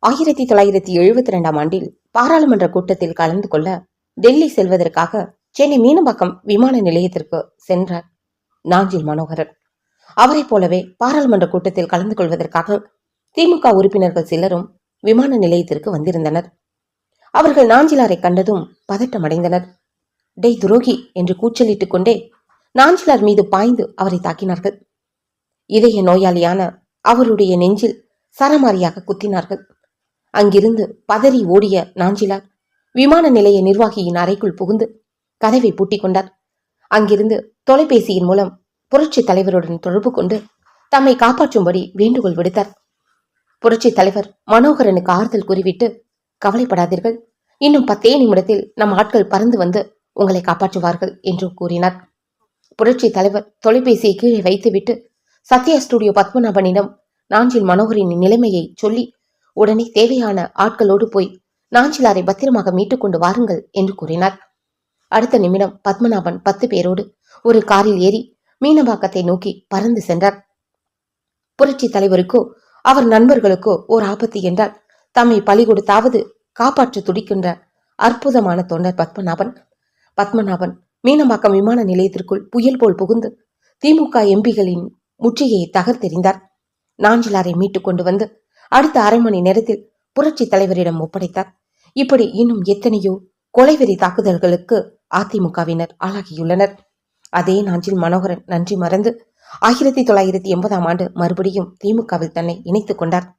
ஆயிரத்தி தொள்ளாயிரத்தி எழுபத்தி ரெண்டாம் ஆண்டில் பாராளுமன்ற கூட்டத்தில் கலந்து கொள்ள டெல்லி செல்வதற்காக சென்னை மீனம்பாக்கம் விமான நிலையத்திற்கு சென்றார் நாஞ்சில் மனோகரன். அவரைப் போலவே பாராளுமன்ற கூட்டத்தில் கலந்து கொள்வதற்காக திமுக உறுப்பினர்கள் சிலரும் விமான நிலையத்திற்கு வந்திருந்தனர். அவர்கள் நாஞ்சிலாரை கண்டதும் பதட்டமடைந்தனர். டேய் துரோகி என்று கூச்சலிட்டுக் கொண்டே நாஞ்சிலார் மீது பாய்ந்து அவரை தாக்கினார்கள். இதய நோயாளியான அவருடைய நெஞ்சில் சரமாரியாக குத்தினார்கள். அங்கிருந்து பதறி ஓடிய நாஞ்சிலார் விமான நிலைய நிர்வாகியின் அறைக்குள் புகுந்து கதவை பூட்டிக் கொண்டார். அங்கிருந்து தொலைபேசியின் மூலம் புரட்சி தலைவருடன் தொடர்பு கொண்டு தம்மை காப்பாற்றும்படி வேண்டுகோள் விடுத்தார். புரட்சி தலைவர் மனோகரனுக்கு ஆறுதல் கூறிவிட்டு கவலைப்படாதீர்கள். இன்னும் பத்தே நிமிடத்தில் நம் ஆட்கள் பறந்து வந்து உங்களை காப்பாற்றுவார்கள் என்றும் கூறினார். புரட்சி தலைவர் தொலைபேசியை கீழே வைத்துவிட்டு சத்யா ஸ்டுடியோ பத்மநாபனிடம் நாஞ்சில் மனோகரின் நிலைமையை சொல்லி உடனே தேவையான ஆட்களோடு போய் நாஞ்சிலாரை பத்திரமாக மீட்டுக் கொண்டு வாருங்கள் என்று கூறினார். அடுத்த நிமிடம் பத்மநாபன் பத்து பேரோடு ஒரு காரில் ஏறி மீனவாக்கத்தை நோக்கி பறந்து சென்றார். புரட்சி தலைவருக்கோ அவர் நண்பர்களுக்கோ ஓர் ஆபத்து என்றால் தம்மை பலி கொடுத்தாவது காப்பாற்ற துடிக்கின்ற அற்புதமான தொண்டர் பத்மநாபன். பத்மநாபன் மீனம்பாக்கம் விமான நிலையத்திற்குள் புயல் போல் புகுந்து திமுக எம்பிகளின் முற்றுகையை தகர்த்தெறிந்தார். நாஞ்சிலாரை மீட்டுக் கொண்டு வந்து அடுத்த அரை மணி நேரத்தில் புரட்சி தலைவரிடம் ஒப்படைத்தார். இப்படி இன்னும் எத்தனையோ கொலைவெறி தாக்குதல்களுக்கு அதிமுகவினர் ஆளாகியுள்ளனர். அதே நாஞ்சில் மனோகரன் நன்றி மறந்து ஆயிரத்தி தொள்ளாயிரத்தி எண்பதாம் ஆண்டு மறுபடியும் திமுகவில் தன்னை இணைத்துக் கொண்டார்.